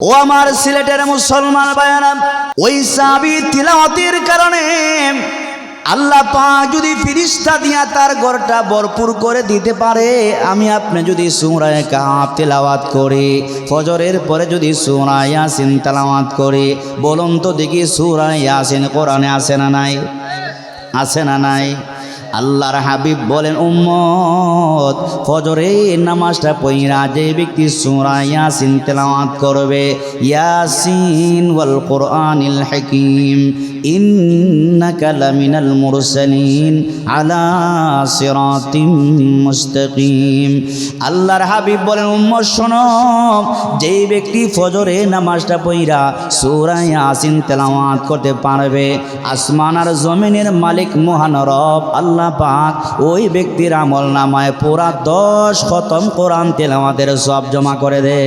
ও আমার সিলেটের মুসলমান বায়ানা, ওই সাবি তিলাওয়াতের কারণে আল্লাহ পাক যদি ফিরিস্তা দিয়া তার ঘরটা ভরপুর করে দিতে পারে, আমি আপনি যদি সুরায় কাহাব তেলাওয়াত করি, ফজরের পরে যদি সুরায় ইয়াসিন তেলাওয়াত করি, বলুন তো দেখি সুরায় ইয়াসিন কোরআনে আসে না নাই? আসে না নাই? আল্লাহর হাবিব বলেন, উম্মত, ফজরে নামাজটা পইরা যে ব্যক্তি সূরা ইয়াসিন তেলাওয়াত করবে, ইয়াসিন ওয়াল কোরআনিল হাকীম, ইন্নাকা লামিনাল মুরসালিন আলা সিরাতিম মুস্তাকিম। আল্লাহর হাবিব বলেন, উম্মত, শোনো যেই ব্যক্তি ফজরে নামাজটা পইরা সূরা ইয়াসিন তেলাওয়াত করতে পারবে, আসমান আর জমিনের মালিক মহান রব আল্লাহ পাক ওই ব্যক্তির আমল নামায় পুরা দশ খতম কোরআন আমাদের সব জমা করে দে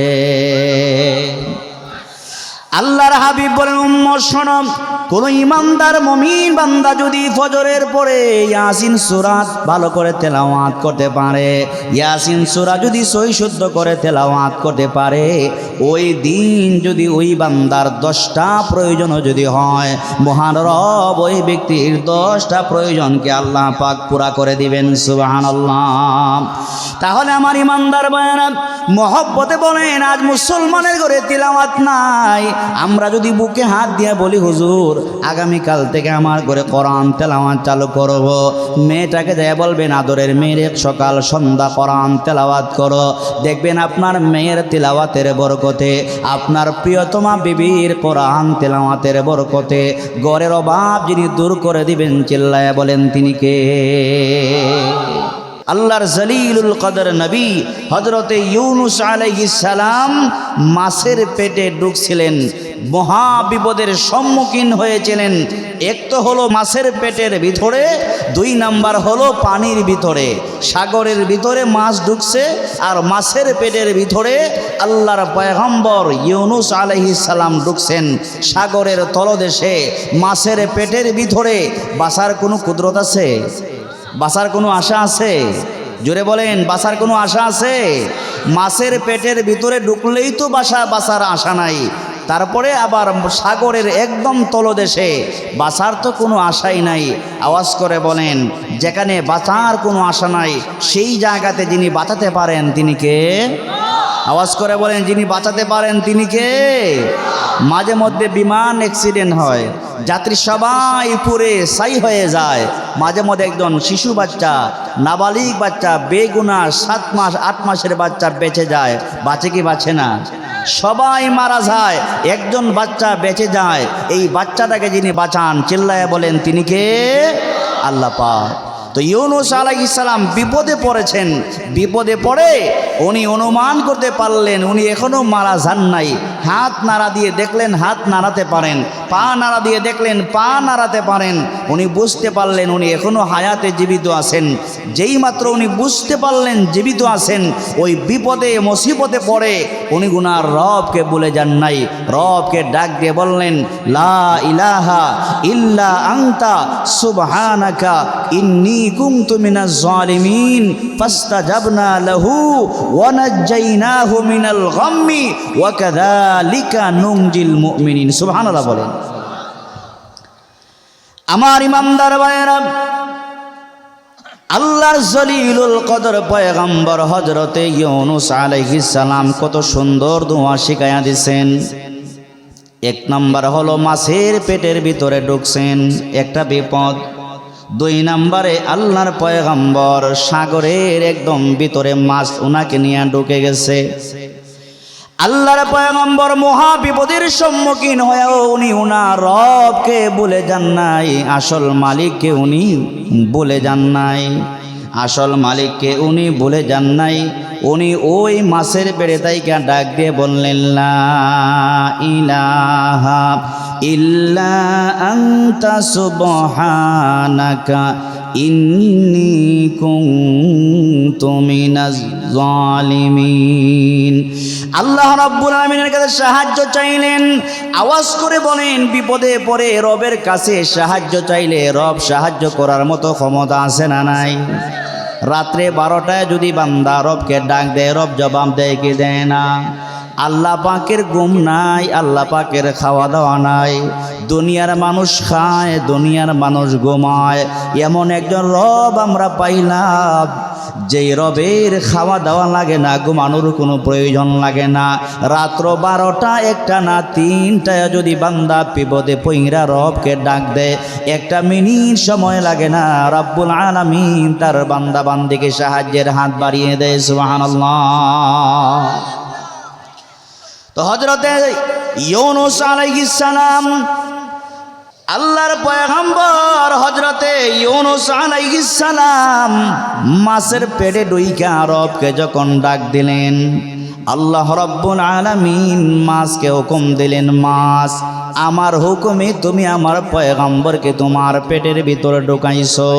আল্লাহর হাবিব বলেন, উম্মত শোনম কোন ইমানদার, মমিন বান্দা যদি ফজরের পরে ইয়াসিন সুরাত ভালো করে তেলাওয়াত করতে পারে, ইয়াসিন সুরা যদি সই শুদ্ধ করে তেলাওয়াত করতে পারে, ওই দিন যদি ওই বান্দার দশটা প্রয়োজনও যদি হয়, মহান রব ওই ব্যক্তির দশটা প্রয়োজনকে আল্লাহ পাক পুরা করে দিবেন সুবাহান আল্লাহ তাহলে আমার ইমানদার বায়না মহব্বতে বলেন, আজ মুসলমানের ঘরে তিলাওয়াত নাই। আমরা যদি বুকে হাত দিয়ে বলি, হুজুর, আগামীকাল থেকে আমার ঘরে কোরআন তেলাওয়াত চালু করব। মেয়েটাকে যায় বলবেন, আদরের মেয়ের এক সকাল সন্ধ্যা কোরআন তেলাওয়াত করো। দেখবেন আপনার মেয়ের তেলাওয়াতের বরকতে, আপনার প্রিয়তমা বিবির কোরআন তেলাওয়াতের বরকতে গড়ের অভাব যিনি দূর করে দিবেন, চিল্লায় বলেন, তিনি কে? আল্লাহর জলিলুল কদর নবী হজরতে ইউনুস সালাম মাছের পেটে ঢুকছিলেন মহা বিপদের সম্মুখীন হয়েছিলেন। এক তো হলো মাছের পেটের ভিতরে, দুই নাম্বার হলো পানির ভিতরে। সাগরের ভিতরে মাছ ঢুকছে আর মাছের পেটের ভিতরে আল্লাহর পয়গম্বর ইউনুস সালাম ঢুকছেন। সাগরের তলদেশে মাছের পেটের ভিতরে বাসার কোনো কুদরত আছে? বাসার কোনো আশা আছে? জোরে বলেন, বাসার কোনো আশা আছে? মাছের পেটের ভিতরে ঢুকলেই তো বাসা, বাসার আশা নাই। তারপরে আবার সাগরের একদম তলদেশে বাঁচার তো কোনো আশাই নাই। আওয়াজ করে বলেন, যেখানে বাঁচার কোনো আশা নাই, সেই জায়গাতে যিনি বাঁচাতে পারেন তিনি কে? আওয়াজ করে বলেন, যিনি বাঁচাতে পারেন তিনি কে? মাঝে মধ্যে বিমান অ্যাক্সিডেন্ট হয়। যাত্রী সবাই পুরে সাই হয়ে যায়। মাঝে মধ্যে একজন শিশু বাচ্চা, নাবালিক বাচ্চা, বেগুনা, সাত মাস, আট মাসের বাচ্চা বেঁচে যায়। বাঁচে কি বাঁচে না? সবাই মারা যায়। একজন বাচ্চা বেঁচে যায়। এই বাচ্চাটাকে যিনি বাঁচান চিল্লায় বলেন, তিনি কে? আল্লাহ পাক। তো ইউনুস আলাইসালাম বিপদে পড়েছেন। বিপদে পড়ে উনি অনুমান করতে পারলেন, উনি এখনও মারা যান নাই। হাত নাড়া দিয়ে দেখলেন হাত নাড়াতে পারেন, পা নাড়া দিয়ে দেখলেন পা নাড়াতে পারেন। উনি বুঝতে পারলেন উনি এখনও হায়াতে জীবিত আছেন। যেই মাত্র উনি বুঝতে পারলেন জীবিত আছেন, ওই বিপদে, মুসিবতে পড়ে উনি গুনার রবকে বলে যান নাই। রবকে ডাক দিয়ে বললেন, লা ইলাহা ইল্লা আংতা সুবহানাকা ইন্নি কুনতু মিনাজ জালিমিন, ফাস্তাজাবনা লাহু ওয়া নাজ্জাইনাহু মিনাল গাম্মি ওয়া কাযালিকা নুনজিল মুমিনিন বলেন। আমার ইমামদার ভাইয়েরা জলিলুল কদর পয়গম্বর হজরতে ইউনুস কত সুন্দর দোয়া শিখাইয়া দিছেন। এক নাম্বার হলো মাছের পেটের ভিতরে ঢুকছেন, একটা বিপদ। দুই নাম্বারে আল্লাহর পয়গম্বর সাগরের একদম ভিতরে মাছ ওনাকে নিয়ে ঢুকে গেছে। আল্লাহর পয়গম্বর মহা বিপদের সম্মুখীন হয়েও উনি উনার রবকে বলে যান নাই। আসল মালিককে উনি বলে যান নাই। আসল মালিককে উনি বলে যান নাই। উনি ওই মাছের পেড়ে তাইকা ডাক দিয়ে বললেন ইলাহা ইল্লা আনতা সুবহানাকা ইন্নি কুনতু মিনাজ জালিমিন আল্লাহ রাব্বুল আলামিনের কাছে সাহায্য চাইলেন। আওয়াজ করে বলেন, বিপদে পড়ে রবের কাছে সাহায্য চাইলে রব সাহায্য করার মতো ক্ষমতা আছে না নাই? রাত্রে বারোটায় যদি বান্দা রবকে ডাক দেয়, রব জবাব দেয় কি দেয় না? আল্লাহ পাকের ঘুম নাই, আল্লাহ পাকের খাওয়া দাওয়া নাই। দুনিয়ার মানুষ খায়, দুনিয়ার মানুষ ঘুমায়। এমন একজন রব আমরা পাইলাম। যেই রবের খাওয়া দাওয়া লাগে না, ঘুমানোর কোনো প্রয়োজন লাগে না। রাত্র বারোটা, একটা না তিনটায় যদি বান্দা বিপদে পইরা রবকে ডাক দেয়, একটা মিনিট সময় লাগে না, রব্বুল আলামিন তার বান্দা বান্দিকে সাহায্যের হাত বাড়িয়ে দেয়, সুবহানাল্লাহ। তো হজরতে ইউনুস আলাইহিস সালাম আল্লাহর পয়গম্বর হজরতে ইউনুস সালাম মাছের পেটে ডুইকা আরবকে যখন ডাক দিলেন, আল্লাহ রব্বুল আলামিন মাছকে হুকুম দিলেন, মাছ, আমার হুকুমে তুমি আমার পয়গম্বরকে তোমার পেটের ভিতরে ঢুকাইছো,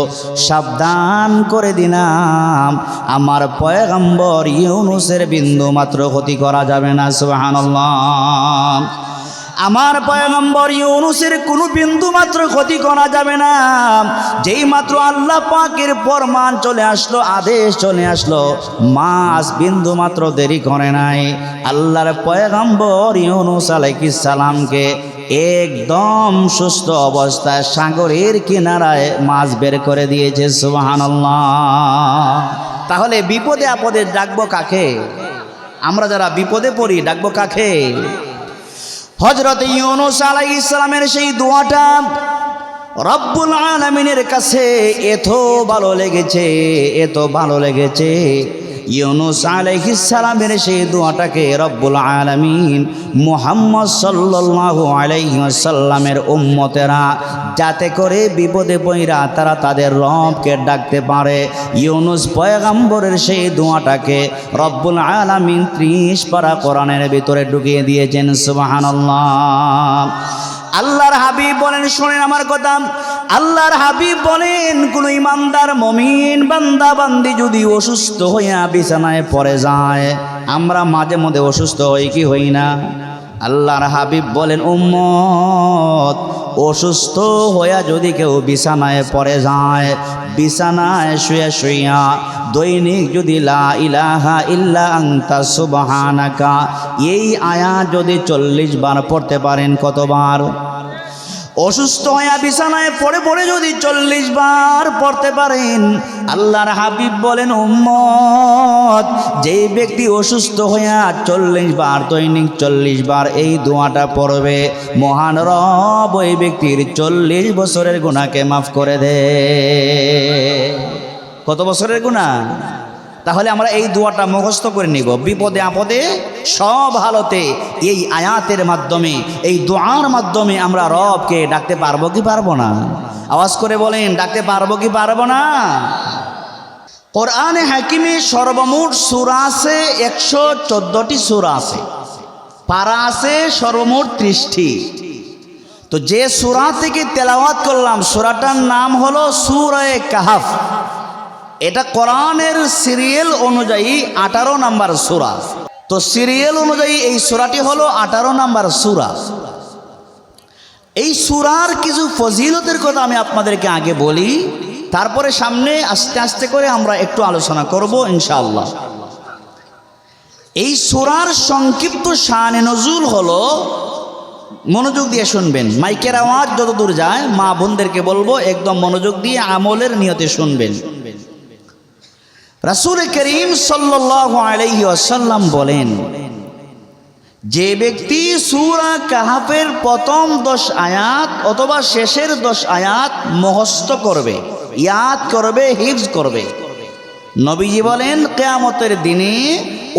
সাবধান করে দিলাম। আমার পয়গম্বর ইউনুসের বিন্দু মাত্র ক্ষতি করা যাবে না, সুবহানাল্লাহ। আমার পয়গম্বর ইউনুসের কোনো বিন্দু মাত্র ক্ষতি করা যাবে না। যেই মাত্র আল্লাহ পাকের ফরমান চলে আসলো, আদেশ চলে আসলো মাস বিন্দু মাত্র দেরি করে নাই। আল্লাহর পয়গম্বর ইউনুস আলাইহিস সালামকে একদম সুস্থ অবস্থায় সাগরের কিনারায় মাছ বের করে দিয়েছে, সুবহানাল্লাহ। তাহলে বিপদে আপদে ডাকবো কাকে? আমরা যারা বিপদে পড়ি, ডাকবো কাকে? হজরত ইউনুস আলাইহিস ইসলামের সেই দোয়াটা রব্বুল আলমিনের কাছে এত ভালো লেগেছে, এত ভালো লেগেছে। ইউনুস আলাইহিস সালামের সেই দোয়াটাকে রব্বুল আলামিন মুহাম্মদ সাল্লাল্লাহু আলাইহি ওয়াসাল্লামের উম্মতেরা যাতে করে বিপদে পইরা তারা তাদের রবকে ডাকতে পারে। ইউনুস পয়গাম্বরের সেই দোয়াটাকে রব্বুল আলামিন ত্রিশ পারা কোরআনের ভিতরে ঢুকিয়ে দিয়েছেন, সুবহানাল্লাহ। আল্লাহর হাবিব বলেন, শোনেন আমার কথা আল্লাহর হাবিব বলেন, কোন ইমানদার মমিন বান্দা বান্দি যদি অসুস্থ হইয়া বিছানায় পড়ে যায়, আমরা মাঝে মধ্যে অসুস্থ হই কি হই না? আল্লাহর হাবিব বলেন, উম্মত, অসুস্থ হইয়া যদি কেউ বিছানায় পড়ে যায়, বিছানায় শুয়ে শুইয়া দৈনিক যদি লা ইলাহা ইল্লা আংতা সুবহানাকা, এই আয়া যদি চল্লিশ বার পড়তে পারেন কতবার? অসুস্থ হইয়া বিছানায় পড়ে পড়ে যদি চল্লিশ বার পড়তে পারেন, আল্লাহর হাবিব বলেন, উম্মত যেই ব্যক্তি অসুস্থ হইয়া চল্লিশ বার দৈনিক চল্লিশ বার এই দোয়াটা পড়বে, মহান রব ওই ব্যক্তির চল্লিশ বছরের গুণাকে মাফ করে দে। কত বছরের গুণা তাহলে আমরা এই দোয়াটা মুখস্থ করে নিব। বিপদে আপদে সব হালতে এই আয়াতের মাধ্যমে, এই দোয়ার মাধ্যমে আমরা রবকে ডাকতে পারব কি পারব না? আওয়াজ করে বলেন, ডাকতে পারব কি পারব না? কোরআনে হাকিমে সর্বমোট সুরা আছে, একশো চোদ্দটি সুরা আছে। পারা আছে সর্বমোট ত্রিশটি। তো যে সুরা থেকে তেলাওয়াত করলাম, সুরাটার নাম হলো সুরায় কাহাফ। এটা কোরআনের সিরিয়াল অনুযায়ী আঠারো নাম্বার সুরা। তো সিরিয়াল অনুযায়ী এই সুরাটি হলো আঠারো নাম্বার সুরা। এই সুরার কিছু ফজিলতের কথা আমি আপনাদেরকে আগে বলি, তারপরে সামনে আস্তে আস্তে করে আমরা একটু আলোচনা করব ইনশাআল্লাহ। এই সুরার সংক্ষিপ্ত শানে নজুল হলো, মনোযোগ দিয়ে শুনবেন, মাইকের আওয়াজ যত দূর যায় মা বোনদেরকে বলব, একদম মনোযোগ দিয়ে আমলের নিয়তে শুনবেন। রাসুল করিম ওয়াসাল্লাম বলেন, যে ব্যক্তি সূরা কাহাফের প্রথম দশ আয়াত অথবা শেষের দশ আয়াত মুখস্থ করবে, ইয়াদ করবে হিফজ করবে, নবীজি বলেন, কেয়ামতের দিনে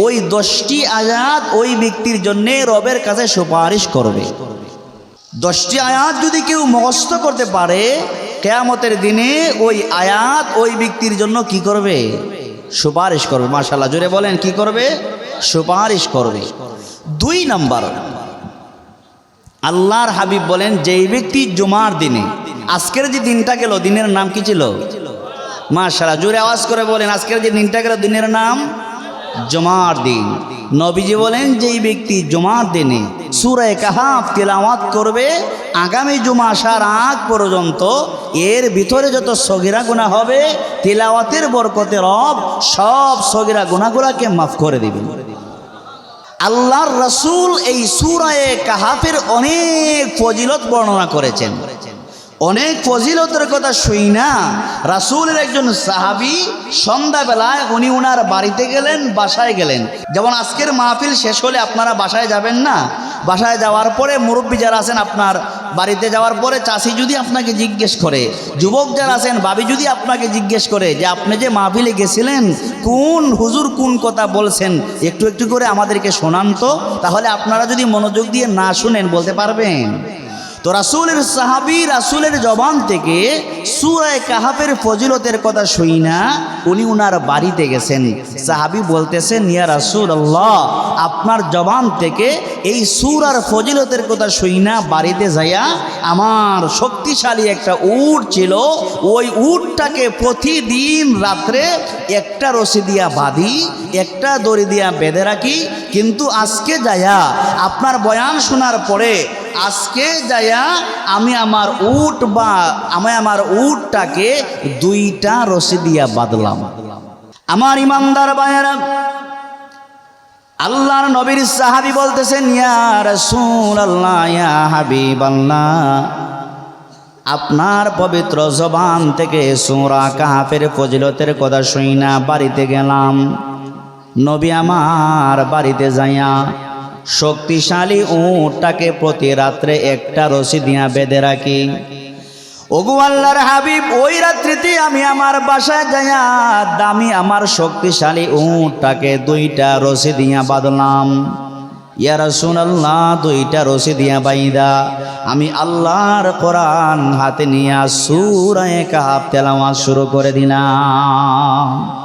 ওই দশটি আয়াত ওই ব্যক্তির জন্য রবের কাছে সুপারিশ করবে। দশটি আয়াত যদি কেউ মুখস্থ করতে পারে, কেয়ামতের দিনে ওই আয়াত ওই ব্যক্তির জন্য কি করবে? সুপারিশ করবে মার্শাল্লাহ জুড়ে বলেন, কি করবে? সুপারিশ করবে। দুই নাম্বার, আল্লাহর হাবিব বলেন, যেই ব্যক্তি জুমার দিনে, আজকের যে দিনটা গেল, দিনের নাম কি ছিল? মার্শাল্লাহ জুড়ে আওয়াজ করে বলেন, আজকের যে দিনটা গেল, দিনের নাম জমার দিন। নবীজি বলেন, যেই ব্যক্তি জমার দিনে সুরায় কাহাফ তেলাওয়াত করবে, আগামী জুমা আসার আগ পর্যন্ত এর ভিতরে যত সগিরা গুণা হবে, তেলাওয়াতের বরকতে রব সব সগিরা গুণাগুলাকে মাফ করে দিবে আল্লাহর রসুল এই সুরায়ে কাহাফের অনেক ফজিলত বর্ণনা করেছেন। অনেক ফজিলতের কথা শুই না, রাসুলের একজন সাহাবি সন্ধ্যাবেলায় উনি উনার বাড়িতে গেলেন, বাসায় গেলেন। যেমন আজকের মাহফিল শেষ হলে আপনারা বাসায় যাবেন না বাসায় যাওয়ার পরে মুরব্বী যারা আছেন আপনার বাড়িতে যাওয়ার পরে চাষি যদি আপনাকে জিজ্ঞেস করে, যুবক যারা আছেন, ভাবি যদি আপনাকে জিজ্ঞেস করে যে আপনি যে মাহফিলে গেছিলেন, কোন হুজুর কোন কথা বলছেন, একটু একটু করে আমাদেরকে শোনান তো, তাহলে আপনারা যদি মনোযোগ দিয়ে না শুনেন, বলতে পারবেন? তো রাসুলের সাহাবি রাসুলের জবান থেকে সুরায় কাহাফের ফজিলতের কথা শুই না, উনি উনার বাড়িতে গেছেন। সাহাবি বলতেছেন, ইয়া রাসুল আল্লাহ আপনার জবান থেকে এই সুরার ফজিলতের কথা শুই না, বাড়িতে যাইয়া আমার শক্তিশালী একটা উট ছিল, ওই উটটাকে প্রতিদিন রাত্রে একটা রশি দিয়া বাঁধি একটা দড়ি দিয়া বেঁধে রাখি, কিন্তু আজকে যাইয়া আপনার বয়ান শোনার পরে আজকে যাইয়া আমি আমার উট বা আমি আমার উটটাকে দুইটা রশি দিয়া বাঁধলাম। আমার ইমানদার বায়ারা আল্লাহর নবীর সাহাবি বলতেছেন, ইয়া রাসূলুল্লাহ, ইয়া হাবিবাল্লাহ। আপনার পবিত্র জবান থেকে সুরা কাহাফের ফজিলতের কথা শুই না বাড়িতে গেলাম। নবী আমার বাড়িতে যাইয়া শক্তিশালী উঁটটাকে প্রতি রাত্রে একটা রশি দিয়া বেঁধে রাখি। ওগু আল্লাহর হাবিব, ওই রাত্রিতে আমি আমার বাসায় যাইয়া দামি আমার শক্তিশালী উঁটটাকে দুইটা রশি দিয়া বাঁধলাম। ইয়া রাসূলুল্লাহ, দুইটা রশি দিয়া বাইদা আমি আল্লাহর কোরআন হাতে নিয়ে সূরায়ে কাহাফ তেলাওয়াত শুরু করে দিলাম।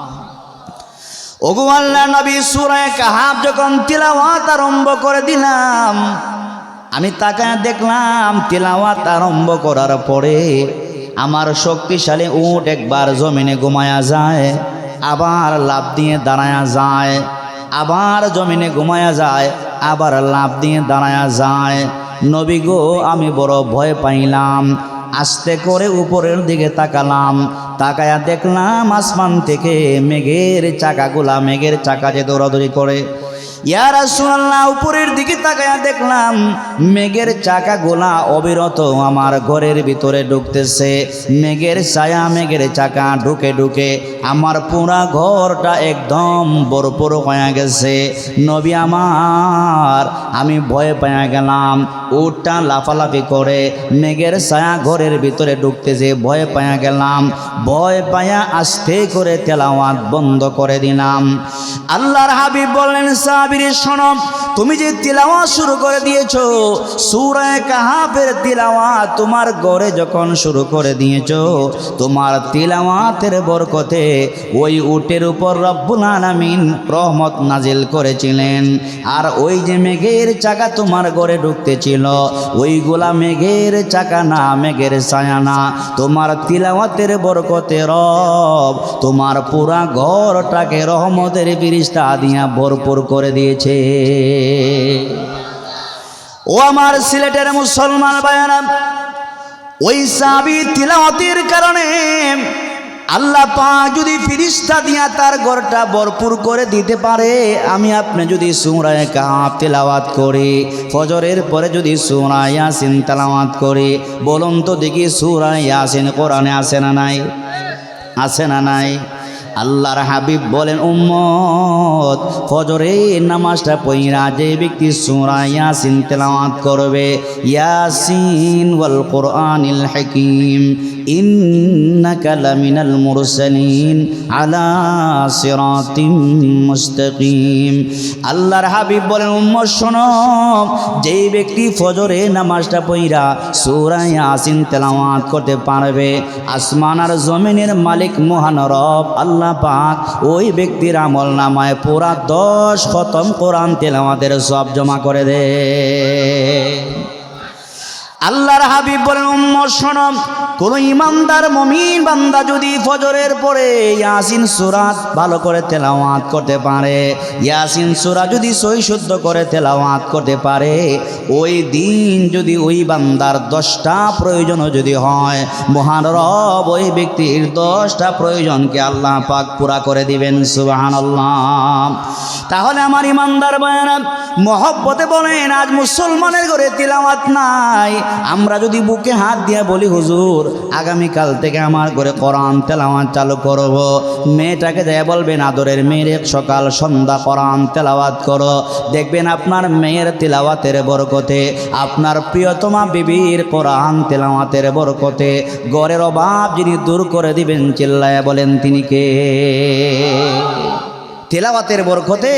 নবী সূরায়ে কাহাফ যখন তিলাওয়াত আরম্ভ করে দিলাম, আমি তাকায় দেখলাম তিলাওয়াত আরম্ভ করার পরে আমার শক্তিশালী উট একবার জমিনে ঘুমায়া যায়, আবার লাভ দিয়ে দাঁড়ায়া যায়, আবার জমিনে ঘুমায়া যায়, আবার লাভ দিয়ে দাঁড়ায়া যায়। নবী গো, আমি বড় ভয় পাইলাম। আস্তে করে উপরের দিকে তাকালাম। তাকায়া দেখলাম আসমান থেকে মেঘের চাকাগুলা, মেঘের চাকা যে দৌড়াদৌড়ি করে। ইয়ার রাসূলুল্লাহ, উপরের দিকে তাকায়া দেখলাম, মেঘের চাকা গোলা অবিরত আমার ঘরের ভিতরে ঢুকতেছে। মেঘের ছায়া, মেঘের চাকা ঢুকে ঢুকে আমার পুরা ঘরটা একদম বরপুর হয়ে গেছে। নবী আমার, আমি ভয় পায়া গেলাম, উটটা লাফালাফি করে মেঘের ছায়া ঘরের ভিতরে ঢুকতেছে, ভয় পায়া গেলাম। ভয় পায়া আস্তে করে তেলাওয়াত বন্ধ করে দিলাম। আল্লাহর হাবিব বললেন সাবির শোনো তুমি যে তিলাওয়াত শুরু করে দিয়েছ সূরায়ে কাহাফের তিলাওয়াত তোমার ঘরে যখন শুরু করে দিয়েছ, তোমার তিলাওয়াতের বরকতে ওই উটের উপর রব্বুল আলামিন রহমত নাজিল করেছিলেন। আর ওই যে মেঘের চাকা তোমার গড়ে ঢুকতেছিল ওইগুলা মেঘের চাকা না, মেঘের ছায়া না। তোমার তিলাওয়াতের বরকতে রব তোমার পুরা ঘরটাকে রহমতের বিরিস্তা দিয়া ভরপুর করে দিয়েছে। ও আমার সিলেটের মুসলমান বায়ানা ওই সাবি তিলাওয়াতের কারণে আল্লাহ পাক যদি ফিরিস্তা দিয়া তার ঘরটা ভরপুর করে দিতে পারে, আমি আপনি যদি সুরায় কাহাব তেলাওয়াত করি, ফজরের পরে যদি সুরা ইয়াসিন তেলাওয়াত করি, বলুন তো দেখি সুরা ইয়াসিন কোরআনে আসে না নাই? আসে না নাই? আল্লাহর হাবিব বলেন, উম্মত, ফজরে নামাজটা পইরা যে ব্যক্তি সূরা ইয়াসিন তেলাওয়াত করবে, ইয়াসিন ওয়াল কোরআনিল হাকীম, ইন্নাকা লামিনাল মুরসালিন আলা সিরাতিম মুস্তাকিম। আল্লাহর হাবিব বলেন, উম্মত, শোনো যেই ব্যক্তি ফজরে নামাজটা পইরা সূরা ইয়াসিন তেলাওয়াত করতে পারবে, আসমান আর জমিনের মালিক মহান রব, আল্লাহ পাক ওই ব্যক্তির আমল নামায় পুরা দশ খতম কোরআন আমাদের সব জমা করে দে। আল্লাহর হাবিব বলেন, উম্মত, শোনো, কোন ইমানদার মমিন বান্দা যদি ফজরের পরে ইয়াসিন সুরাত ভালো করে তেলাওয়াত করতে পারে, ইয়াসিন সুরা যদি শুদ্ধ করে তেলাওয়াত করতে পারে, ওই দিন যদি ওই বান্দার দশটা প্রয়োজনও যদি হয়, মহান রব ওই ব্যক্তির দশটা প্রয়োজনকে আল্লাহ পাক পুরা করে দিবেন সুবাহান তাহলে আমার ইমানদার বয়ানা মহব্বতে বলেন, আজ মুসলমানের ঘরে তিলাওয়াত নাই আমরা যদি বুকে হাত দিয়ে বলি, হুজুর, আগামীকাল থেকে আমার করে কোরআন তেলাওয়াত চালু করব। মেয়েটাকে যায় বলবেন, আদরের মেয়ের এক সকাল সন্ধ্যা কোরআন তেলাওয়াত করো। দেখবেন আপনার মেয়ের তেলাওয়াতের বরকতে, আপনার প্রিয়তমা বিবির কোরআন তেলাওয়াতের বরকতে গড়ের অভাব যিনি দূর করে দিবেন চিল্লায় বলেন, তিনি কে? তেলাওয়াতের বরকতে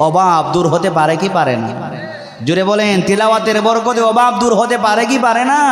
অভাব দূর হতে পারে কি পারে না? জুড়ে বলেন তিলাওয়াতের বরকতে অভাব দূর হতে পারে কি পারে না?